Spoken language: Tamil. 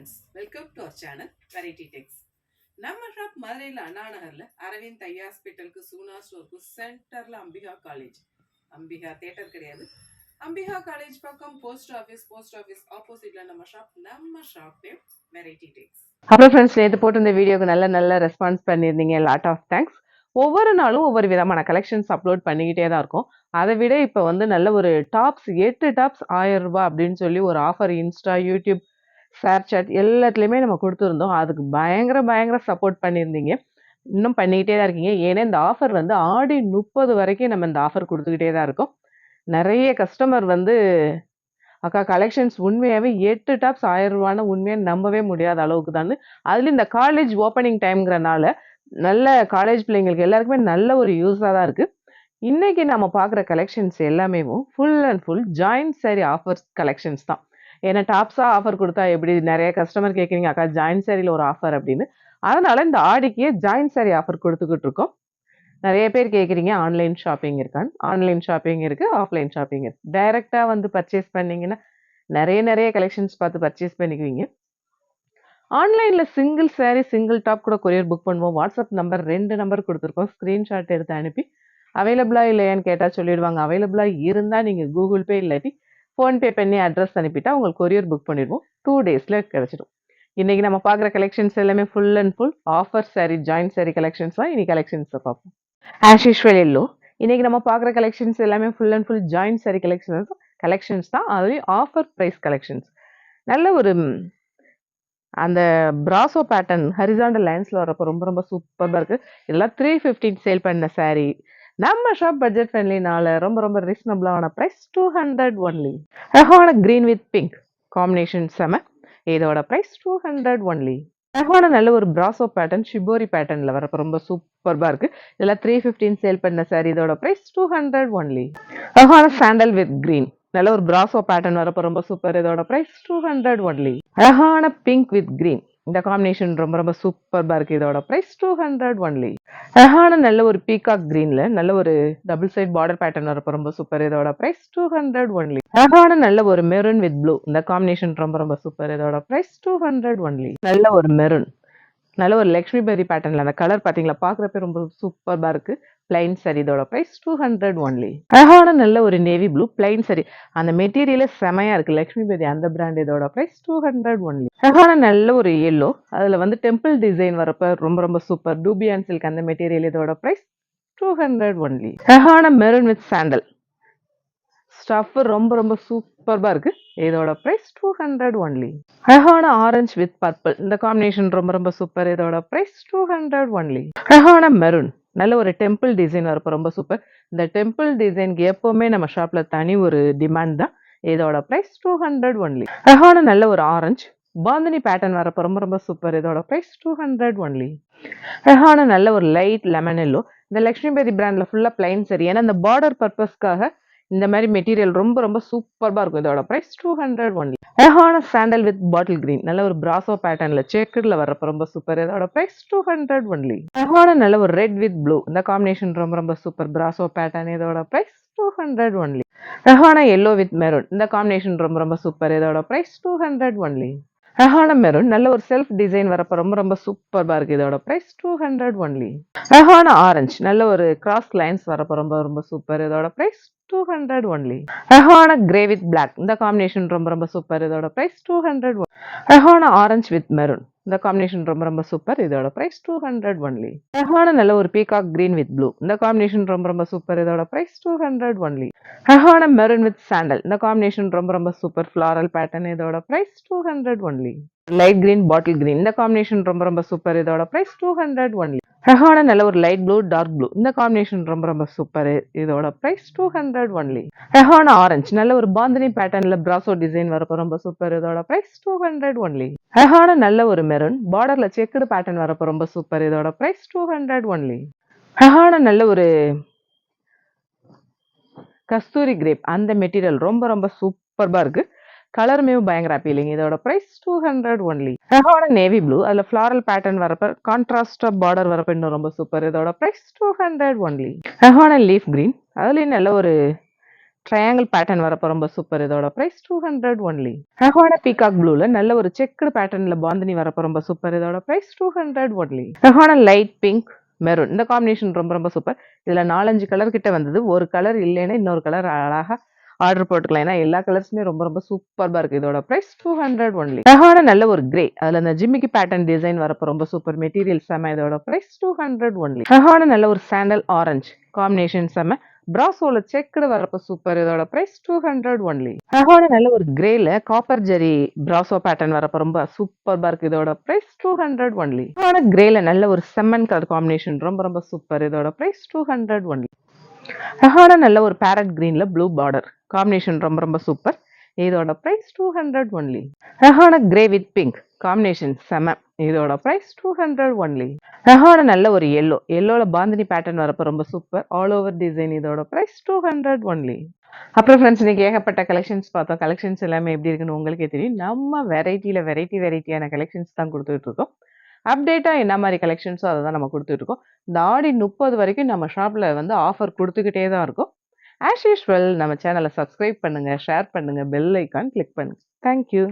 Friends welcome to our channel Variety Tex நம்ம ஷாப் மதுரையில் அண்ணா நகரில் அரவிந்த் ஐ ஹாஸ்பிட்டலுக்கு சூனா ஸ்டோருக்கு சென்டரில் அம்பிகா காலேஜ் அம்பிகா தேட்டர் கிடையாது. அம்பிகா காலேஜ் பக்கம் போஸ்ட் ஆஃபீஸ் போஸ்ட் ஆஃபீஸ் ஆப்போசிட்ல நம்ம ஷாப் நம்ம ஷாப் நேம் வெரைட்டி டெக்ஸ் அப்புறம் ஃப்ரெண்ட்ஸ் நேற்று போட்டு இந்த வீடியோக்கு நல்ல நல்ல ரெஸ்பான்ஸ் பண்ணியிருந்தீங்க. லாட் ஆஃப் தேங்க்ஸ் ஒவ்வொரு நாளும் ஒவ்வொரு விதமான கலெக்ஷன்ஸ் அப்லோட் பண்ணிக்கிட்டே தான் இருக்கும். அதை விட இப்போ வந்து நல்ல ஒரு டாப்ஸ் எட்டு டாப்ஸ் ஆயிரம் ரூபாய் அப்படின்னு சொல்லி ஒரு offer Insta YouTube ShareChat எல்லாத்துலேயுமே நம்ம கொடுத்துருந்தோம். அதுக்கு பயங்கர பயங்கர சப்போர்ட் பண்ணியிருந்தீங்க. இன்னும் பண்ணிக்கிட்டே தான் இருக்கீங்க. ஏன்னா இந்த ஆஃபர் வந்து ஆடி முப்பது வரைக்கும் நம்ம இந்த ஆஃபர் கொடுத்துக்கிட்டே தான் இருக்கோம். நிறைய கஸ்டமர் வந்து அக்கா கலெக்ஷன்ஸ் உண்மையாகவே எட்டு டாப்ஸ் ஆயிரம் ரூபான்னு உண்மையாக நம்பவே முடியாத அளவுக்கு தான் அதுலேயும் இந்த காலேஜ் ஓப்பனிங் டைம்ங்கிறனால நல்ல காலேஜ் பிள்ளைங்களுக்கு எல்லாருக்குமே நல்ல ஒரு யூஸாக தான் இருக்குது இன்றைக்கி நம்ம பார்க்குற கலெக்ஷன்ஸ் எல்லாமே full and full joint sari offers collections தான். ஏன்னா டாப்ஸாக ஆஃபர் கொடுத்தா எப்படி? நிறைய கஸ்டமர் கேட்குறீங்க அக்கா ஜாயின்ட் சாரியில் ஒரு ஆஃபர் அப்படின்னு. அதனால் இந்த ஆடிக்கே ஜாயின்ட் சாரி ஆஃபர் கொடுத்துக்கிட்டு இருக்கோம். நிறைய பேர் கேட்குறீங்க ஆன்லைன் ஷாப்பிங் இருக்கான்னு ஆன்லைன் ஷாப்பிங் இருக்குது ஆஃப்லைன் ஷாப்பிங் இருக்குது டைரெக்டாக வந்து பர்ச்சேஸ் பண்ணிங்கன்னா நிறைய நிறைய கலெக்ஷன்ஸ் பார்த்து பர்ச்சேஸ் பண்ணிக்குவீங்க. ஆன்லைனில் சிங்கிள் சாரீ சிங்கிள் டாப் கூட கொரியர் புக் பண்ணுவோம். வாட்ஸ்அப் நம்பர் ரெண்டு நம்பர் கொடுத்துருக்கோம். ஸ்க்ரீன்ஷாட் எடுத்து அனுப்பி அவைலபிளாக இல்லையான்னு கேட்டால் சொல்லிடுவாங்க. அவைலபிளாக இருந்தால் நீங்கள் கூகுள் பே இல்லாட்டி ஃபோன்பே பண்ணி அட்ரஸ் அனுப்பிட்டா உங்களுக்கு கொரியர் புக் பண்ணிடுவோம். டூ டேஸில் கிடச்சிடும். இன்றைக்கி நம்ம பார்க்குற கலெக்ஷன்ஸ் எல்லாமே full and full offer sari joint sari collections தான். இனி கலெக்ஷன்ஸை பார்ப்போம். ஆஸ் யூஷுவல் எல்லோ இன்றைக்கி நம்ம பார்க்குற கலெக்ஷன்ஸ் எல்லாமே full and full joint sari collections collections தான். அதுலேயும் ஆஃபர் ப்ரைஸ் கலெக்ஷன்ஸ் நல்ல ஒரு அந்த பிராசோ பேட்டர்ன் ஹரிசாண்டல் லைன்ஸில் வரப்போ ரொம்ப ரொம்ப சூப்பராக இருக்குது இதெல்லாம் த்ரீ ஃபிஃப்டின் சேல் பண்ண சாரீ நம்ம ஷாப் பட்ஜெட் ஃப்ரெண்ட்லினால ரொம்ப ரொம்ப ரீசனபிளான ப்ரைஸ் டூ ஹண்ட்ரட் ஒன்லி ரஹான க்ரீன் வித் பிங்க் காம்பினேஷன் செம. இதோட ப்ரைஸ் டூ ஹண்ட்ரட் ஒன்லி அழகான நல்ல ஒரு பிராசோ பேட்டர்ன் ஷிபோரி பேட்டர்னில் வரப்போ ரொம்ப சூப்பராக இருக்குது இதெல்லாம் த்ரீ ஃபிஃப்டின் சேல் பண்ண சார் இதோட ப்ரைஸ் டூ ஹண்ட்ரட் ஒன்லி அழகான சாண்டல் வித் க்ரீன் நல்ல ஒரு பிராசோ பேட்டர்ன் வரப்போ ரொம்ப சூப்பர் இதோட ப்ரைஸ் டூ ஹண்ட்ரட் ஒன்லி அழகான பிங்க் வித் க்ரீன் இந்த காம்பினேஷன் ரொம்ப ரொம்ப சூப்பராக இருக்குது இதோட ப்ரைஸ் டூ ஹண்ட்ரட் ஒன்லி அழகான நல்ல ஒரு பீகாக் கிரீன்ல நல்ல ஒரு டபுள் சைட் பார்டர் பேட்டர்ன் வரப்போ ரொம்ப சூப்பர் இதோட ப்ரைஸ் டூ ஹண்ட்ரட் ஒன்லி அழகான நல்ல ஒரு மெரூன் வித் ப்ளூ இந்த காம்பினேஷன் ரொம்ப ரொம்ப சூப்பர் இதோட ப்ரைஸ் டூ ஹண்ட்ரட் ஒன்லி நல்ல ஒரு மெரூன் நல்ல ஒரு லக்ஷ்மி பெரி பேட்டர்னில் அந்த கலர் பார்த்தீங்களா பார்க்குறப்ப ரொம்ப சூப்பராக இருக்குது பிளைன் சரி இதோட ப்ரைஸ் டூ ஹண்ட்ரட் ஒன்லி அழகான நல்ல ஒரு நேவி ப்ளூ பிளைன் சரி அந்த மெட்டீரியலே செமையாக இருக்குது லக்ஷ்மி அந்த பிராண்ட் இதோட ப்ரைஸ் டூ ஹண்ட்ரட் ஒன்லி அழகான நல்ல ஒரு எல்லோ அதில் வந்து டெம்பிள் டிசைன் வரப்ப ரொம்ப ரொம்ப சூப்பர் டூபியான் சில்க் அந்த மெட்டீரியல் இதோட ப்ரைஸ் டூ ஹண்ட்ரட் ஒன்லி அழகான மெரூன் வித் சாண்டல் ஸ்டஃப் ரொம்ப ரொம்ப சூப்பராக இருக்குது இதோட ப்ரைஸ் டூ ஹண்ட்ரட் ஒன்லி அழகான ஆரஞ்சு வித் பர்பிள் இந்த காம்பினேஷன் ரொம்ப ரொம்ப சூப்பர் இதோட ப்ரைஸ் டூ ஹண்ட்ரட் ஒன்லி அழகான மெரூன் நல்ல ஒரு டெம்பிள் டிசைன் வரப்போ ரொம்ப சூப்பர் இந்த டெம்பிள் டிசைனுக்கு எப்போவுமே நம்ம ஷாப்பில் தனி ஒரு டிமாண்ட் தான். இதோட ப்ரைஸ் டூ ஹண்ட்ரட் ஒன்லி அழகான நல்ல ஒரு ஆரஞ்சு பாந்தினி பேட்டர்ன் வரப்போ ரொம்ப ரொம்ப சூப்பர் இதோட ப்ரைஸ் டூ ஹண்ட்ரட் ஒன்லி அழகான நல்ல ஒரு லைட் லெமன் எல்லோ இந்த லக்ஷ்மி பிராண்டில் ஃபுல்லாக பிளைன் சரி. ஏன்னா இந்த பார்டர் பர்பஸ்க்காக இந்த மாதிரி மெட்டீரியல் ரொம்ப ரொம்ப சூப்பராக இருக்கும். இதோட ப்ரைஸ் டூ ஹண்ட்ரட் ஒன்லி அழகான சாண்டல் வித் பாட்டில் கிரீன் நல்ல ஒரு பிராசோ பேட்டர்னில் சேக்கரில் வரப்போ ரொம்ப சூப்பர் இதோட ப்ரைஸ் டூ ஹண்ட்ரட் ஒன்லி அழகான நல்ல ஒரு ரெட் வித் ப்ளூ இந்த காம்பினேஷன் ரொம்ப ரொம்ப சூப்பர் பிராசோ பேட்டர்ன் இதோட ப்ரைஸ் டூ ஹண்ட்ரட் ஒன்லி அழகான எல்லோ வித் மெரூன் இந்த காம்பினேஷன் ரொம்ப ரொம்ப சூப்பர் இதோட ப்ரைஸ் டூ ஹண்ட்ரட் ஒன்லி அழகான மெரூன் நல்ல ஒரு செல்ஃப் டிசைன் வரப்போ ரொம்ப ரொம்ப சூப்பராக இருக்குது இதோட ப்ரைஸ் டூ ஹண்ட்ரட் ஒன்லி அழகான ஆரஞ்சு நல்ல ஒரு கிராஸ் லைன்ஸ் வரப்போ ரொம்ப ரொம்ப சூப்பர் இதோட ப்ரைஸ் டூ ஹண்ட்ரட் ஒன்லி அழகான கிரே வித் பிளாக் இந்த காம்பினேஷன் ரொம்ப ரொம்ப சூப்பர் இதோட ப்ரைஸ் டூ ஹண்ட்ரட் அழகான ஆரஞ்சு வித் மெரூன் இந்த காம்பினேஷன் ரொம்ப ரொம்ப சூப்பர் இதோட ப்ரைஸ் டூ ஹண்ட்ரட் ஒன்லி அழகான நல்ல ஒரு பீகாக் கிரீன் வித் ப்ளூ இந்த காம்பினேஷன் ரொம்ப ரொம்ப சூப்பர் இதோட ப்ரைஸ் டூ ஹண்ட்ரட் ஒன்லி அழகான மெரூன் வித் சாண்டல் இந்த காம்பினேஷன் ரொம்ப ரொம்ப சூப்பர் ஃப்ளாரல் பேட்டர்ன் இதோட price two hundred only light green bottle green இந்த காம்பினேஷன் ரொம்ப ரொம்ப சூப்பர் இதோட ப்ரைஸ் டூ ஹண்ட்ரட் ஒன்லி அழகான நல்ல ஒரு லைட் ப்ளூ டார்க் ப்ளூ இந்த காம்பினேஷன் ரொம்ப ரொம்ப சூப்பர் இதோட ப்ரைஸ் டூ ஹண்ட்ரட் ஒன்லி அழகான ஆரஞ்சு நல்ல ஒரு பாந்தினி பேட்டர்னில் பிராசோ டிசைன் வரப்போ ரொம்ப சூப்பர் இதோட ப்ரைஸ் டூ ஹண்ட்ரட் ஒன்லி அழகான நல்ல ஒரு மெரூன் பார்டர்ல செக்குடு பேட்டர்ன் வரப்போ ரொம்ப சூப்பர் இதோட ப்ரைஸ் டூ ஹண்ட்ரட் ஒன்லி அழகான நல்ல ஒரு கஸ்தூரி கிரேப் அந்த மெட்டீரியல் ரொம்ப ரொம்ப சூப்பராக இருக்கு கலருமே பயங்கர அப்பீலிங் இதோட ப்ரைஸ் டூ ஹண்ட்ரட் ஒன்லி அழகான நேவி ப்ளூ அதில் ஃப்ளாரல் பேட்டர்ன் வரப்ப கான்ட்ராஸ்டாக பார்டர் வரப்ப இன்னும் ரொம்ப சூப்பர் இதோட ப்ரைஸ் டூ ஹண்ட்ரட் ஒன்லி அழகான லீஃப் கிரீன் அதுலேயும் நல்ல ஒரு ட்ரையாங்கிள் பேட்டர்ன் வரப்போ ரொம்ப சூப்பர் இதோட ப்ரைஸ் டூ ஹண்ட்ரட் ஒன்லி ரஹான பீகாக் ப்ளூல நல்ல ஒரு செக்குடு பேட்டர்ன்ல பாந்தினி வரப்போ ரொம்ப சூப்பர் இதோட ப்ரைஸ் டூ ஹண்ட்ரட் ஒன்லி ரஹான லைட் பிங்க் மெரூன் இந்த காம்பினேஷன் ரொம்ப ரொம்ப சூப்பர் இதுல நாலஞ்சு கலர் கிட்ட வந்தது. ஒரு கலர் இல்லைன்னா இன்னொரு கலர் அழகா ஆர்டர் போட்டுக்கலாம். ஏன்னா எல்லா கலர்ஸுமே ரொம்ப ரொம்ப சூப்பர்பா இருக்கு. இதோட ப்ரைஸ் டூ ஹண்ட்ரட் ஒன்லி ரஹான நல்ல ஒரு கிரே அதுல இந்த ஜிம்மிக்கு பேட்டர்ன் டிசைன் வரப்போ ரொம்ப சூப்பர் மெட்டீரியல் செம்ம இதோட ப்ரைஸ் டூ ஹண்ட்ரட் ஒன்லி ரஹான நல்ல ஒரு சாண்டல் ஆரஞ்சு காம்பினேஷன் செம்ம பிராசோல செக்குடு வரப்போ சூப்பர் இதோட ப்ரைஸ் டூ ஹண்ட்ரட் ஒன்லி ரஹான நல்ல ஒரு கிரேல காப்பர் ஜெரி பிராசோ பேட்டர்ன் வரப்போ ரொம்ப சூப்பர்பா இருக்கு. இதோட ப்ரைஸ் டூ ஹண்ட்ரட் ஒன்லி ரஹான கிரேல நல்ல ஒரு செம்மன் கலர் காம்பினேஷன் ரொம்ப ரொம்ப சூப்பர் இதோட ப்ரைஸ் டூ ஹண்ட்ரட் ஒன்லி ரஹான நல்ல ஒரு பேரட் கிரீன்ல ப்ளூ பார்டர் காம்பினேஷன் ரொம்ப ரொம்ப சூப்பர் இதோட ப்ரைஸ் டூ ஹண்ட்ரட் ஒன்லி ரஹான கிரே வித் பிங்க் காம்பினேஷன் செம. இதோட ப்ரைஸ் டூ ஹண்ட்ரட் ஒன்லி ரஹான நல்ல ஒரு எல்லோ எல்லோவில் பாந்தினி பேட்டர்ன் வரப்போ ரொம்ப சூப்பர் ஆல் ஓவர் டிசைன் இதோட ப்ரைஸ் டூ ஹண்ட்ரட் ஒன்லி அப்புறம் ஃப்ரெண்ட்ஸ் இன்னைக்கு ஏகப்பட்ட கலெக்ஷன்ஸ் பார்த்தோம். கலெக்ஷன்ஸ் எல்லாமே எப்படி இருக்குன்னு உங்களுக்கே தெரியும். நம்ம வெரைட்டியில் வெரைட்டி வெரைட்டியான கலெக்ஷன்ஸ் தான் கொடுத்துட்டு இருக்கோம். அப்டேட்டாக என்ன மாதிரி கலெக்ஷன்ஸோ அதை தான் நம்ம கொடுத்துட்ருக்கோம். இந்த ஆடி முப்பது வரைக்கும் நம்ம ஷாப்பில் வந்து ஆஃபர் கொடுத்துக்கிட்டே தான் இருக்கும். ஆஸ் யூஸ்வல் நம்ம சேனலை சப்ஸ்கிரைப் பண்ணுங்கள் ஷேர் பண்ணுங்கள் பெல் ஐக்கான் கிளிக் பண்ணுங்கள் தேங்க்யூ